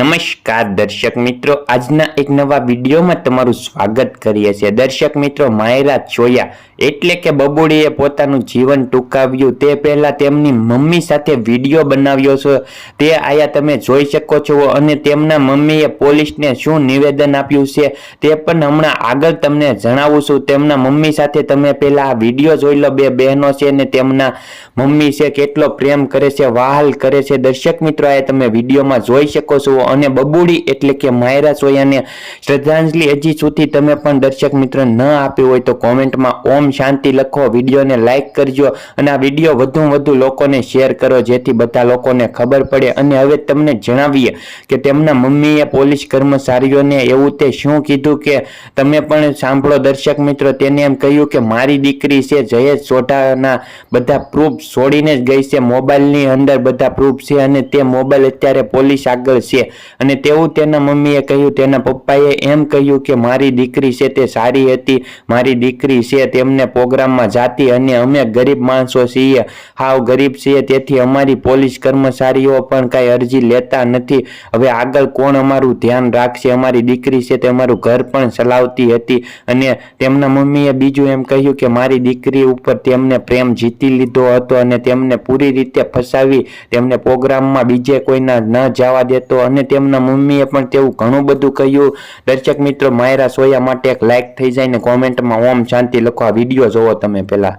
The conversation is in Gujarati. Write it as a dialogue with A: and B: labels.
A: નમસ્કાર દર્શક મિત્રો, આજના એક નવા વિડીયોમાં તમારું સ્વાગત કરીએ છીએ. દર્શક મિત્રો, માયરા ચોયા એટલે કે બબુડીએ પોતાનું જીવન ટૂંકાવ્યું. તે પહેલાં તેમની મમ્મી સાથે વીડિયો બનાવ્યો છે. તે આયા તમે જોઈ શકો છો અને તેમના મમ્મીએ પોલીસને શું નિવેદન આપ્યું છે તે પણ હમણાં આગળ તમને જણાવું છું. તેમના મમ્મી સાથે તમે પહેલાં આ વીડિયો જોઈ લો, બે બહેનો છે અને તેમના મમ્મી છે, કેટલો પ્રેમ કરે છે, વાહલ કરે છે. દર્શક મિત્રો આ તમે વિડીયોમાં જોઈ શકો છો અને બબુડી એટલે કે માયરા સોયાને શ્રદ્ધાંજલિ હજી સુધી તમે પણ દર્શક મિત્રો ન આપી હોય તો કોમેન્ટમાં ઓમ શાંતિ લખો, વિડીયોને લાઇક કરજો અને આ વીડિયો વધુ વધુ લોકોને શેર કરો, જેથી બધા લોકોને ખબર પડે. અને હવે તમને જણાવીએ કે તેમના મમ્મીએ પોલીસ કર્મચારીઓને એવું તે શું કીધું કે તમે પણ સાંભળો દર્શક મિત્રો, તેને એમ કહ્યું કે મારી દીકરી છે જયેશ સોઢાના બધા પ્રૂફ છોડીને જ ગઈ છે. મોબાઈલની અંદર બધા પ્રૂફ છે અને તે મોબાઈલ અત્યારે પોલીસ આગળ છે. અને તેવું તેના મમ્મીએ કહ્યું, તેના પપ્પાએ એમ કહ્યું કે, મારી દીકરી છે તે સારી હતી, મારી દીકરી છે તેમને પ્રોગ્રામમાં જાતી અને અમે ગરીબ માણસો છીએ. હાવ ગરીબ છીએ, તેથી અમારી પોલીસ કર્મચારીઓ પણ કાંઈ અરજી લેતા નથી. હવે આગળ કોણ અમારું ધ્યાન રાખશે? અમારી દીકરી છે તે અમારું ઘર પણ ચલાવતી હતી. અને તેમના મમ્મીએ બીજું એમ કહ્યું કે, મારી દીકરી ઉપર તેમને પ્રેમ જીતી લીધો હતો અને તેમને પૂરી રીતે ફસાવી, તેમને પ્રોગ્રામમાં બીજે કોઈના ન જવા દેતો અને તેમના મમ્મીએ પણ તેવું ઘણું બધું કહ્યું. દર્શક મિત્રો, માયરા સોયા માટે એક લાઇક થઈ જાય ને કોમેન્ટમાં ઓમ શાંતિ લખો. આ વીડિયો જોવો તમે પહેલા